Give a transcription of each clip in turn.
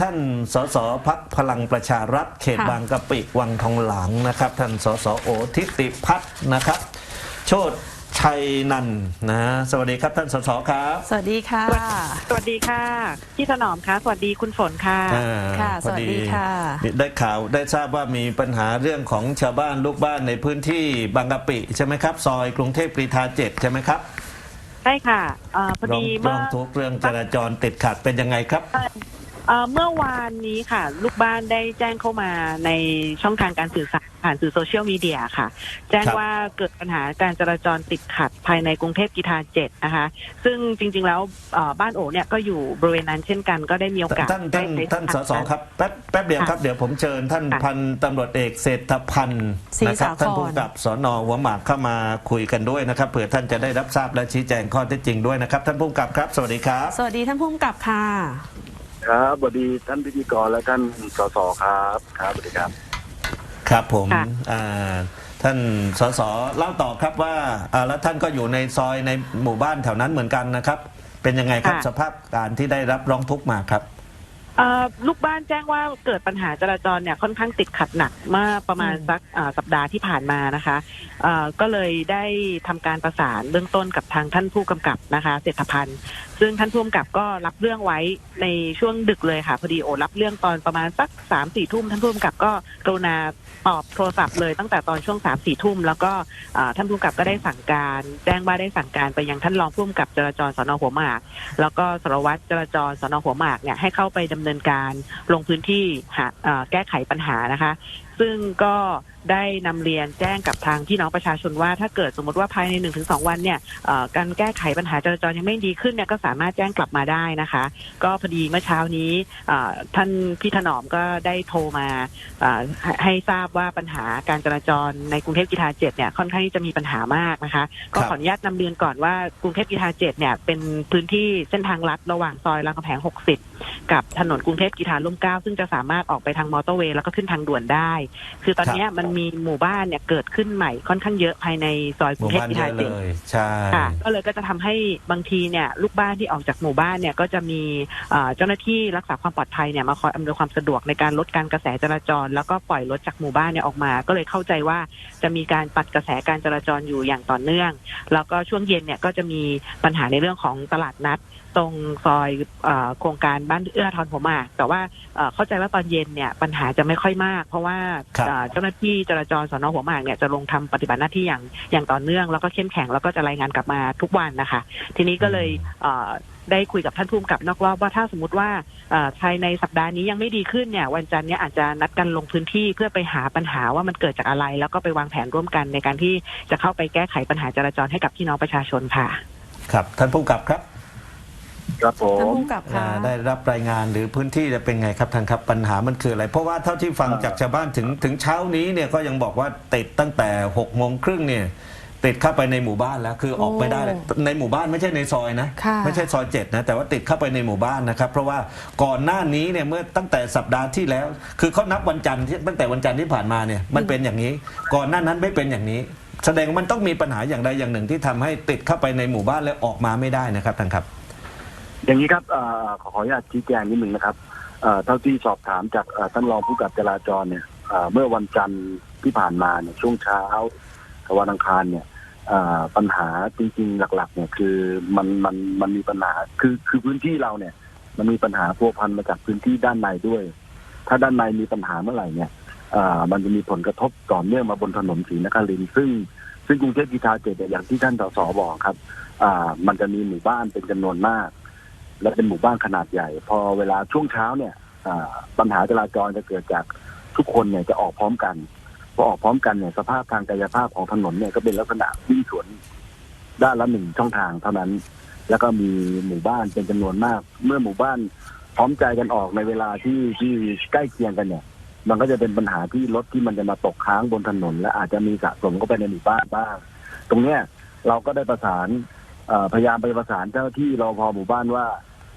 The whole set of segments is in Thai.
ท่านสสพักพลังประชารัฐเขตค่ะบางกะปิวังทองหลางนะครับ ท่านสสโอทิติพัฒน์นะครับ โชดชัยนันท์นะสวัสดีครับท่านสสครับสวัสดีค่ะ สวัสดีค่ะ พี่ถนอมค่ะสวัสดีคุณฝนค่ะ อ่าค่ะพอสวัสดีค่ะ ได้ข่าวได้ทราบว่ามีปัญหาเรื่องของชาวบ้านลูกบ้านในพื้นที่บางกะปิใช่ไหมครับ ซอยกรุงเทพกรีฑาเจ็ดใช่ไหมครับใช่ค่ะเอ่อพอร้องดีร้เมื่อองทุกข์เรื่องจราจรติดขัดเป็นยังไงครับ เอ่อ เมื่อวานนี้ค่ะ ลูกบ้านได้แจ้งเข้ามาในช่องทางการสื่อสารผ่านสื่อโซเชียลมีเดียค่ะ แจ้งครับว่าเกิดปัญหาการจราจรติดขัดภายในกรุงเทพกีฬาเจ็ดนะคะ ซึ่งจริง ๆ แล้วเอ่อบ้านโอเนี่ยก็อยู่บริเวณนั้นเช่นกันก็ได้มีโอกาสท่านท่านได้ท่านสสครับแป๊บแป๊บเดียวครับเดี๋ยวผมเชิญท่านค่ะพันตำรวจเอกเศรษฐพันธ์ศรีนะครับสาครท่านผู้กำกับสนหัวหมากเข้ามาคุยกันด้วยนะครับเผื่อท่านจะได้รับทราบและชี้แจงข้อเท็จจริงด้วยนะครับ ท่านผู้กำกับครับ สวัสดีครับ สวัสดีท่านผู้กำกับค่ะ ครับสวัสดีท่านพิธีกรและท่านสสครับครับสวัสดีครับ ครับผมค่ะ อ่าท่านสสเล่าต่อครับว่าอ่าแล้วท่านก็อยู่ในซอยในหมู่บ้านแถวนั้นเหมือนกันนะครับ เป็นยังไงครับสภาพการที่ได้รับร้องทุกข์มาครับ เอ่อลูกบ้านแจ้งว่าเกิดปัญหาจราจรเนี่ยค่อนข้างติดขัดหนักเมื่อประมาณอืมสักอ่าสัปดาห์ที่ผ่านมานะคะเอ่อก็เลยได้ทำการประสานเบื้องต้นกับทางท่านผู้กำกับนะคะเศรษฐพันธ์ ซึ่งท่านผู้กำกับก็รับเรื่องไว้ในช่วงดึกเลยค่ะพอดีโอรับเรื่องตอนประมาณสักสามสี่ทุ่มท่านผู้กำกับก็กรุณาตอบโทรศัพท์เลยตั้งแต่ตอนช่วงสามสี่ทุ่มแล้วก็อ่าท่านผู้กำกับก็ได้สั่งการ แจ้งว่าได้สั่งการไปยังท่านรองผู้กำกับจราจรสนหัวหมาก แล้วก็สารวัตรจราจรสนหัวหมากเนี่ยให้เข้าไปดำเนินการลงพื้นที่หาแก้ไขปัญหานะคะซึ่งก็ได้นำเรียนแจ้งกับทางพี่น้องประชาชนว่า ถ้าเกิดสมมติว่าภายใน1-2วันเนี่ยเอ่อการแก้ไขปัญหาจราจรยังไม่ดีขึ้นเนี่ยก็สามารถแจ้งกลับมาได้นะคะ ก็พอดีเมื่อเช้านี้เอ่อท่านพี่ถนอมก็ได้โทรมาเอ่อให้ให้ทราบว่าปัญหาการจราจรในกรุงเทพกีฬาเจ็ดเนี่ยค่อนข้างที่จะมีปัญหามากนะคะ ก็ครับขออนุญาตนำเรียนก่อนว่ากรุงเทพกีฬาเจ็ดเนี่ยเป็นพื้นที่เส้นทางลัดระหว่างซอยรามคำแหง 60 กับถนนกรุงเทพกีฬาร่มเกล้าซึ่งจะสามารถออกไปทางมอเตอร์เวย์แล้วก็ขึ้นทางด่วนได้คือตอนเนี้ยมันมีหมู่บ้านเนี่ยเกิดขึ้นใหม่ค่อนข้างเยอะภายในซอยกหรุมู่งเทพบ้านกีเยฬาอะเจ็เลดยใช่ ค่ะ ก็เลยก็จะทำให้บางทีเนี่ยลูกบ้านที่ออกจากหมู่บ้านเนี่ยก็จะมีเอ่อเจ้าหน้าที่รักษาความปลอดภัยเนี่ยมาคอยอำนวยความสะดวกในการลดการกระแสจราจร แล้วก็ปล่อยรถจากหมู่บ้านเนี่ยออกมา ก็เลยเข้าใจว่าจะมีการปัดกระแสการจราจรอยู่อย่างต่อเนื่อง แล้วก็ช่วงเย็นเนี่ยก็จะมีปัญหาในเรื่องของตลาดนัด ตรงซอยเอ่อโครงการบ้านเอื้อทอนหัวหมาก แต่ว่าเอ่อเข้าใจว่าตอนเย็นเนี่ยปัญหาจะไม่ค่อยมาก เพราะว่าครับเอ่อเจ้าหน้าที่จราจรสนหัวหมากเนี่ยจะลงทำปฏิบัติหน้าที่อย่างอย่างต่อเนื่อง แล้วก็เข้มแข็งแล้วก็จะรายงานกลับมาทุกวันนะคะ ทีนี้ก็เลยเอ่อได้คุยกับท่านผู้กำกับนอกรอบว่าถ้าสมมติว่าเอ่อภายในสัปดาห์นี้ยังไม่ดีขึ้นเนี่ยวันจันทร์เนี้อาจจะนัดกันลงพื้นที่เพื่อไปหาปัญหาว่ามันเกิดจากอะไร แล้วก็ไปวางแผนร่วมกันในการที่จะเข้าไปแก้ไขปัญหาจราจรให้กับพี่น้องประชาชนค่ะ ครับ ท่านผู้กำกับครับ ครับผท่านม ผู้กำกับค่ะอ่าได้รับรายงานหรือพื้นที่จะเป็นไงครับท่านครับปัญหามันคืออะไร เพราะว่าเท่าที่ฟังจากชาวบ้านถึงถึงเช้านี้เนี่ยก็ยังบอกว่าติดตั้งแต่6กโมงครึ่งเนี่ยติดเข้าไปในหมู่บ้านแล้วคือออกไม่ได้เลยโอ้ในหมู่บ้านไม่ใช่ในซอยนะค่ะ ไม่ใช่ซอยเจ็ดนะแต่ว่าติดเข้าไปในหมู่บ้านนะครับ เพราะว่าก่อนหน้านี้เนี่ยเมื่อตั้งแต่สัปดาห์ที่แล้ว คือเขานับวันจันทร์ที่ตั้งแต่วันจันทร์ที่ผ่านมาเนี่ยมันเป็นอย่างนี้ ก่อนหน้านั้นไม่เป็นอย่างนี้ แสดงว่ามันต้องมีปัญหาอย่างใดอย่างหนึ่งที่ทำให้ติดเข้าไปในหมู่บ้านแล้วออกมาไม่ได้นะครับท่านครับ อย่างนี้ครับอขอขออนุญาตชี้แจงนิดหนึ่งนะครับเท่าที่สอบถามจากท่านรองผู้กับจราจรเนี่ยเมื่อวันจันทร์ที่ผ่านมาเนี่ยช่วงเช้าวันอังคารเนี่ยปัญหาจริงๆหลัก ๆ เนี่ยคือมันมันมันมีปัญหาคือคือพื้นที่เราเนี่ย มันมีปัญหาพัวพันมาจากพื้นที่ด้านในด้วย ถ้าด้านในมีปัญหาเมื่อไหร่เนี่ยมันจะมีผลกระทบต่อเนื่องมาบนถนนศรีนครินทร์ซึ่งซึ่งกรุงเทพกีฬาเจ็ดอย่างที่ท่านสสบอกครับ อ่า มันจะมีหมู่บ้านเป็นจำนวนมาก และเป็นหมู่บ้านขนาดใหญ่ พอเวลาช่วงเช้าเนี่ยอ่าปัญหาจราจรจะเกิดจากทุกคนเนี่ยจะออกพร้อมกันพอออกพร้อมกันเนี่ยสภาพทางกายภาพของถนนเนี่ยก็เป็นลักษณะวิ่งสวนด้านละหนึ่งช่องทางเท่านั้น แล้วก็มีหมู่บ้านเป็นจำนวนมาก เมื่อหมู่บ้านพร้อมใจกันออกในเวลาที่ที่ใกล้เคียงกันเนี่ย มันก็จะเป็นปัญหาที่รถที่มันจะมาตกค้างบนถนน และอาจจะมีสะสมเข้าไปในหมู่บ้านบ้าง ตรงเนี้ยเราก็ได้ประสาน พยายามไปประสานเจ้าหน้าที่รอพอหมู่บ้านว่า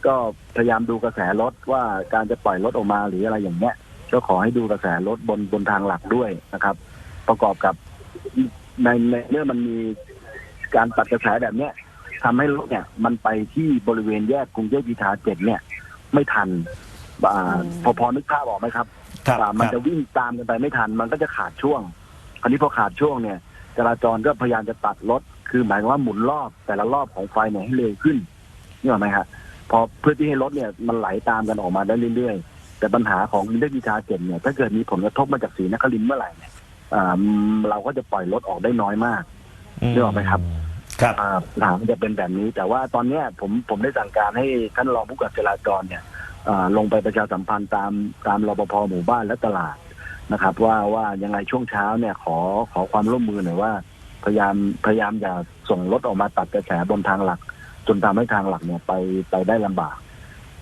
ก็พยายามดูกระแสรถว่าการจะปล่อยรถออกมาหรืออะไรอย่างเงี้ยก็ขอให้ดูกระแสรถบนบนทางหลักด้วยนะครับ ประกอบกับในในเมื่อมันมีการตัดกระแสแบบเนี้ยทำให้รถเนี่ย มันไปที่บริเวณแยกกรุงเทพกีฬาเจ็ดเนี่ย ไม่ทันอ่าพอพอนึกภาพออกไหมครับครับอ่ามันคจะรับวิ่งตามกันไปไม่ทัน มันก็จะขาดช่วงคราวนี้พอขาดช่วงเนี่ย จราจรก็พยายามจะตัดรถ คือหมายความว่าหมุนรอบแต่ละรอบของไฟเนี่ยให้เร็วขึ้นนี่หรอกไหมฮะพอเพื่อที่ให้รถเนี่ยมันไหลตามกันออกมาได้เรื่อยๆ แต่ปัญหาของอินเทอร์วิชาเจ็ดเนี่ยถ้าเกิดมีผลกระทบมาจากสีนครินทร์เมื่อไหร่เนี่ยอ่าเราก็จะปล่อยรถออกได้น้อยมากนึกออกไหมครับครับอ่าปัญหามันจะเป็นแบบนี้ แต่ว่าตอนเนี้ยผมผมได้สั่งการให้ท่านรองผู้กำกับจราจรเนี่ยอ่าลงไปประชาสัมพันธ์ตามตามรปภหมู่บ้านและตลาด นะครับ ว่าว่ายังไงช่วงเช้าเนี่ยขอขอความร่วมมือหน่อยว่า พยายามพยายามอย่าส่งรถออกมาตัดกระแสบนทางหลัก จนทำให้ทางหลักเนี่ยไปไปได้ลำบาก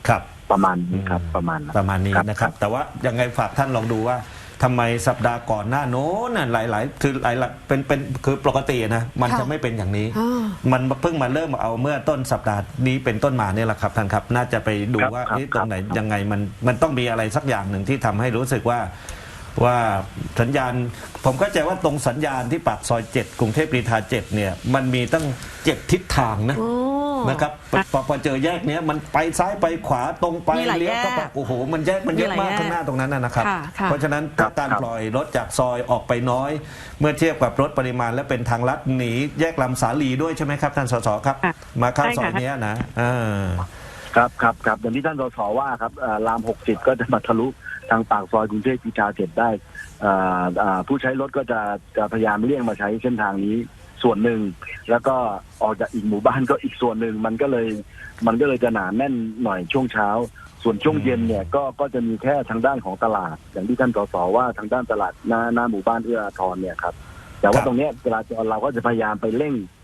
ครับ ประมาณนี้ครับประมาณนั้นประมาณนี้ครับนะครับ แต่ว่ายังไงฝากท่านลองดูว่าทำไมสัปดาห์ก่อนหน้าโน้นน่ะหลาย ๆ คือหลายๆเป็นเป็นคือปกตินะมันค่ะจะไม่เป็นอย่างนี้ อ่ามันเพิ่งมาเริ่มเอาเมื่อต้นสัปดาห์นี้เป็นต้นมาเนี่ยแหละครับท่านครับ น่าจะไปดูครับว่าครับเอ๊ะตรงไหนครับ ยังไงมันมันต้องมีอะไรสักอย่างหนึ่งที่ทำให้รู้สึกว่า ว่าสัญญาณ ผมเข้าใจว่าตรงสัญญาณที่ปากซอยเจ็ดกรุงเทพกรีฑาเจ็ดเนี่ยมันมีตั้งเจ็ดทิศทางนะโอ้ นะครับพอพอพอเจอแยกเนี้ยมันไปซ้ายไปขวาตรงไปมีหลายเลี้ยวก็ไปแยกโอ้โหมันแยกมันเยอะมีหลายมากแยกข้างหน้าตรงนั้นนะนะครับ ค่ะค่ะ เพราะฉะนั้นถ้าการครับ ปล่อยรถจากซอยออกไปน้อย เมื่อเทียบกับรถปริมาณและเป็นทางลัดหนีแยกลำสาลีด้วยใช่ไหมครับท่านสสครับ ค่ะมาเข้าใช่ซอค่ะ ยเนี้ยนะอ่า ครับครับครับอย่างที่ท่านสสว่าครับเอ่อรามหกสิบก็จะมาทะลุทางปากซอยกรุงเทพพิชาเจ็ดได้เอ่อเอ่อผู้ใช้รถก็จะจะพยายามเลี่ยงมาใช้เส้นทางนี้ส่วนหนึ่ง แล้วก็ออกจากอีกหมู่บ้านก็อีกส่วนหนึ่ง มันก็เลยมันก็เลยจะหนาแน่นหน่อยช่วงเช้า ส่วนช่วงเย็นเนี่ยก็ก็จะมีแค่ทางด้านของตลาด อย่างที่ท่านสสว่าทางด้านตลาดหน้าหน้าหมู่บ้านเอื้ออาทรเนี่ยครับแต่คว่ารับตรงเนี้ยจราจรเราก็จะพยายามไปเร่งอ่า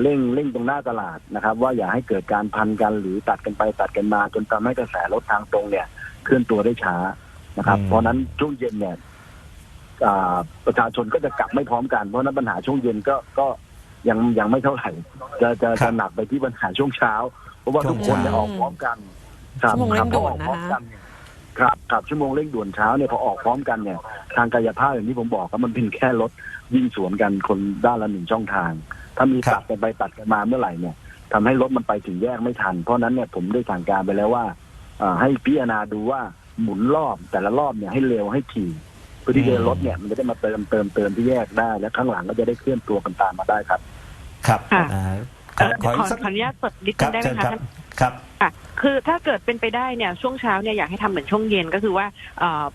เร่งเร่งตรงหน้าตลาดนะครับ ว่าอย่าให้เกิดการพันกันหรือตัดกันไปตัดกันมาจนทำให้กระแสรถทางตรงเนี่ย เคลื่อนตัวได้ช้านะครับอืมเพราะฉะนั้นช่วงเย็นเนี่ยอ่าประชาชนก็จะกลับไม่พร้อมกันเพราะฉะนั้นปัญหาช่วงเย็นก็ก็ยังยังไม่เท่าไหร่จะจะจะหนักไปที่ปัญหาช่วงเช้า เพราะว่าทุกคนเนี่ยออกพร้อมกันครับชั่วโมงเร่งด่วนครับพอออกพร้อมนะคะกันเนี่ยครับครับชั่วโมงเร่งด่วนเช้าเนี่ยพอออกพร้อมกันเนี่ย ทางกายภาพอย่างที่ผมบอกครับมันเป็นแค่รถวิ่งสวนกันคนด้านละหนึ่งช่องทาง ถ้ามีครับ ตัดกันไปตัดกันมาเมื่อไหร่เนี่ยทำให้รถมันไปถึงแยกไม่ทัน เพราะฉะนั้นเนี่ยผมได้สั่งการไปแล้วว่าเอ่อให้พิจารณาดูว่าหมุนรอบแต่ละรอบเนี่ยให้เร็วให้ถี่เพื่อที่จะรถเนี่ยมันจะได้มาเติมเติมเติมที่แยกได้ และข้างหลังก็จะได้เคลื่อนตัวกันตามมาได้ครับ ครับค่ะ อ่าขเอ่ออขอขอีอกสักขออนุญาตเปิดนิดคนึรับงได้ไหเชิมญคะครับท่าน ครับ ค่ะ คือถ้าเกิดเป็นไปได้เนี่ยช่วงเช้าเนี่ยอยากให้ทำเหมือนช่วงเย็นก็คือว่า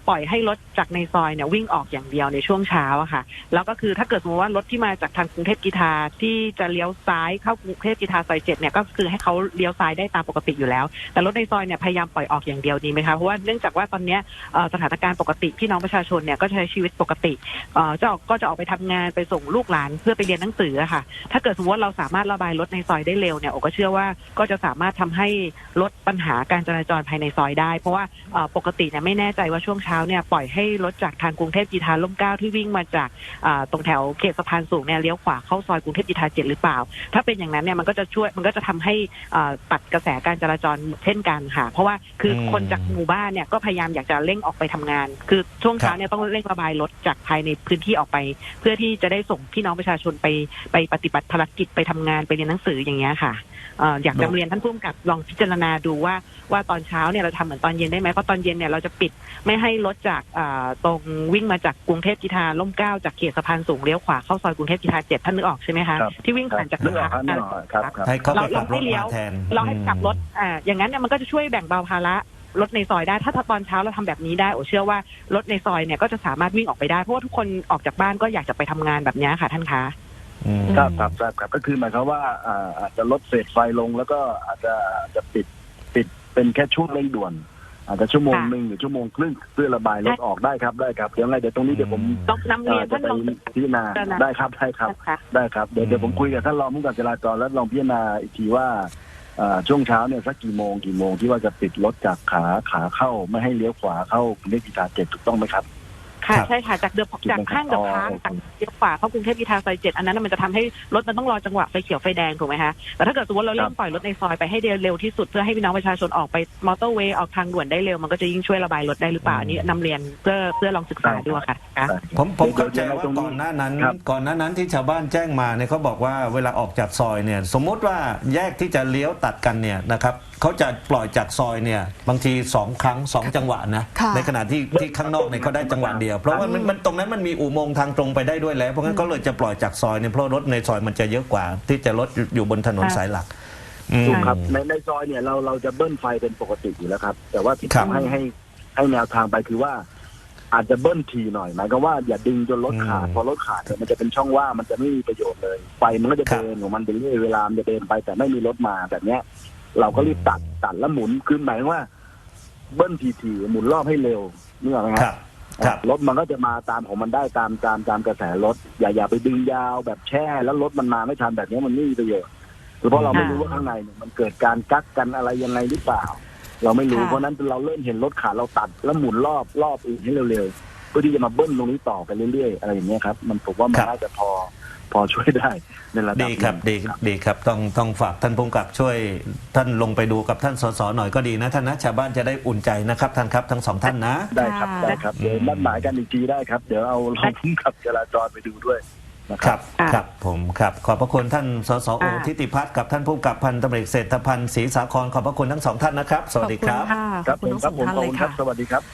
ปล่อยให้รถจากในซอยเนี่ยวิ่งออกอย่างเดียวในช่วงเช้าอะค่ะ แล้วก็คือถ้าเกิดสมมติว่ารถที่มาจากทางกรุงเทพกีทาที่จะเลี้ยวซ้ายเข้ากรุงเทพกีทาซอยเจ็ดเนี่ยก็คือให้เขาเลี้ยวซ้ายได้ตามปกติอยู่แล้ว แต่รถในซอยเนี่ยพยายามปล่อยออกอย่างเดียวดีไหมคะเพราะว่าเนื่องจากว่าตอนเนี้ยสถานการณ์ปกติพี่น้องประชาชนเนี่ยก็ใช้ชีวิตปกติเจะออกก็จะออกไปทำงานไปส่งลูกหลานเพื่อไปเรียนหนังสือค่ะ ถ้าเกิดสมมติว่าเราสามารถระบายรถในซอยได้เร็วเนี่ยโอก็เชื่อว่าก็จะสามารถทำให้ลดปัญหาการจราจรภายในซอยได้ เพราะว่าเอ่อปกติเนี่ยไม่แน่ใจว่าช่วงเช้าเนี่ยปล่อยให้รถจากทางกรุงเทพกีทาล่มเกล้าที่วิ่งมาจากอ่าตรงแถวเขตสะพานสูงเนี่ยเลี้ยวขวาเข้าซอยกรุงเทพกีทาเจ็ดหรือเปล่า ถ้าเป็นอย่างนั้นเนี่ยมันก็จะช่วยมันก็จะทำให้อ่าตัดกระแสการจราจรเช่นกันค่ะ เพราะว่าคืออมคนจากหมู่บ้านเนี่ยก็พยายามอยากจะเร่งออกไปทำงาน คือช่วงเช้าเนี่ยต้องเร่งระบายรถจากภายในพื้นที่ออกไป เพื่อที่จะได้ส่งพี่น้องประชาชนไปไปปฏิบัติภารกิจไปทำงานไปเรียนหนังสืออย่างเงี้ยค่ะเอ่ออยากจะเรียนท่านผู้กำกับลองพิจารณาดูว่าว่าตอนเช้าเนี่ยเราทำเหมือนตอนเย็นได้ไหมเพราะตอนเย็นเนี่ยเราจะปิดไม่ให้รถจากอ่าตรงวิ่งมาจากกรุงเทพกีทาล่มเกล้าจากเขตสะพานสูงเลี้ยวขวาเข้าซอยกรุงเทพกีทาเจ็ดท่านนึกออกใช่ไหมคะครับที่วิ่งผ่านจากนึกออกสะครับนึกออกครับครับให้เขาไปเราขับรถเราไม่เลี้มายวแทนเราให้กลับรถอ่าอย่างนั้นเนี่ยมันก็จะช่วยแบ่งเบาภาระรถในซอยได้ถ้าถ้าตอนเช้าเราทำแบบนี้ได้โอเชื่อว่ารถในซอยเนี่ยก็จะสามารถวิ่งออกไปได้เพราะว่าทุกคนออกจากบ้านก็อยากจะไปทำงานแบบเนี้ยค่ะท่านคะอืมครับครับครับครับก็คือหมายความว่าอ่าอาจจะลดเศษไฟลงแล้วก็อาจจะอาจจะปิดปิด เป็นแค่ช่วงเร่งด่วน อาจจะชั่วโมงค่ะหนึ่งหรือชั่วโมงครึ่งเพื่อระบายรถออกได้ครับได้ครับเดี๋ยวไงเดี๋ยวตรงนี้เดี๋ยวผมต้องนำเรียนอ่าจะท่านไปรองพิจารณาพิจารณาได้ครับได้ครับนะคะได้ครับเดี๋ยวเดี๋ยวผมคุยกับท่านรองผู้กำกับจราจรแล้วลองพิจารณาอีกทีว่าเอ่อช่วงเช้าเนี่ยสักกี่โมงกี่โมงที่ว่าจะปิดรถจากขาขาเข้าไม่ให้เลี้ยวขวาเข้ากรุงเทพกีฬาเจ็ดถูกต้องไหมครับ ค่ะครับใช่ค่ะจากเดือจากห้างเดอะพาร์คจากเลี้ยวขวาเข้ากรุงเทพกีทาซอยเจ็ดอันนั้นนะมันจะทำให้รถมันต้องรอจังหวะไฟเขียวไฟแดงถูกไหมคะแต่ถ้าเกิดสมมติเราเร่งปล่อยรถในซอยไปให้เร็วที่สุดเพื่อให้พี่น้องประชาชนออกไปมอเตอร์เวย์ออกทางด่วนได้เร็วมันก็จะยิ่งช่วยระบายรถได้หรือเปล่าอันนี้นำเรียนเพื่อเพื่อลองศึกษาดูอะค่ะผมผมเข้าใจเดี๋ยวว่าตรงนี้ก่อนหน้านั้นครับก่อนหน้านั้นที่ชาวบ้านแจ้งมาเนี่ยเขาบอกว่าเวลาออกจากซอยเนี่ยสมมุติว่าแยกที่จะเลี้ยวตัดกันเนี่ยนะครับเขาจะปล่อยจากซอยเนี่ยบางทีสองครั้งสองจังหวะนะค่ะในขณะที่ที่ข้างนอกเนี่ยเขาได้จังหวะเดียวเพราะว่ามันมันตรงนั้นมันมีอุโมงค์ทางตรงไปได้ด้วยแล้วเพราะงั้นก็เลยจะปล่อยจากซอยเนี่ยเพราะรถในซอยมันจะเยอะกว่า ที่จะรถอยู่บนถนนค่ะสายหลักอืมถูกครับในในซอยเนี่ยเราเราจะเบิ้ลไฟเป็นปกติอยู่แล้วครับ แต่ว่าที่ครับทำให้ให้ให้แนวทางไปคือว่า อาจจะเบิ้ลทีหน่อยหมายความว่าอย่าดึงจนรถขาดอืมพอรถขาดเนี่ยมันจะเป็นช่องว่างมันจะไม่มีประโยชน์เลย ไฟมันก็จะครับเดินของมันไปเรื่อยเวลามันจะเดินไปแต่ไม่มีรถมาแบบเนี้ย เราก็รีบตัดตัดแล้วหมุนคือหมายความว่า เบิ้ลทีทีๆหมุนรอบให้เร็วนึกออกไหมครับค รับรถมันก็จะมาตามของมันได้ตามตามตามกระแสรถอย่าอย่าไปดึงยาวแบบแช่ แล้วรถมันมาไม่ทันแบบนี้มันไม่มีประโยชน์คือเพราะเราไม่รู้ว่าข้างในเนี่ยมันเกิดการกักกันอะไรยังไงหรือเปล่า เราไม่รู้ค่ะเพราะฉะนั้นเราเริ่มเห็นรถขาเราตัด แล้วหมุนรอบรอบอื่นให้เร็วๆเพื่อที่จะมาเบิ้ลตรงนี้ต่อไปเรื่อยๆอะไรอย่างเงี้ยครับ มันผมว่ามันครับน่าจะพอ พอช่วยได้ในระดับดีครับหนึ่ดีงดีครับต้องต้องฝากท่านผู้กำกับช่วย ท่านลงไปดูกับท่านสสหน่อยก็ดีนะท่านนะชาวบ้านจะได้อุ่นใจนะครับท่านครับทั้งสองท่านนะได้ครับค่ะได้ครับเดี๋ยวนัดหมายกันอีกทีได้ครับ เดี๋ยวเอารองผู้กำกับจราจรไปดูด้วยนะคครัรับบครับผมครับขอบพระคุณท่านสสโอค่ะทิติพัฒน์กับท่านผู้กำกับพันตำรวจเอกเศรษฐพันธ์ศรีสาครขอบพระคุณทั้งสองท่านนะครับ สวัสดีครับขอบคุณค่ะครับขอบผคุณมทั้งคสรัอบงผมท่านขอบเลยคุณครัค่ะบสวัสดีครับ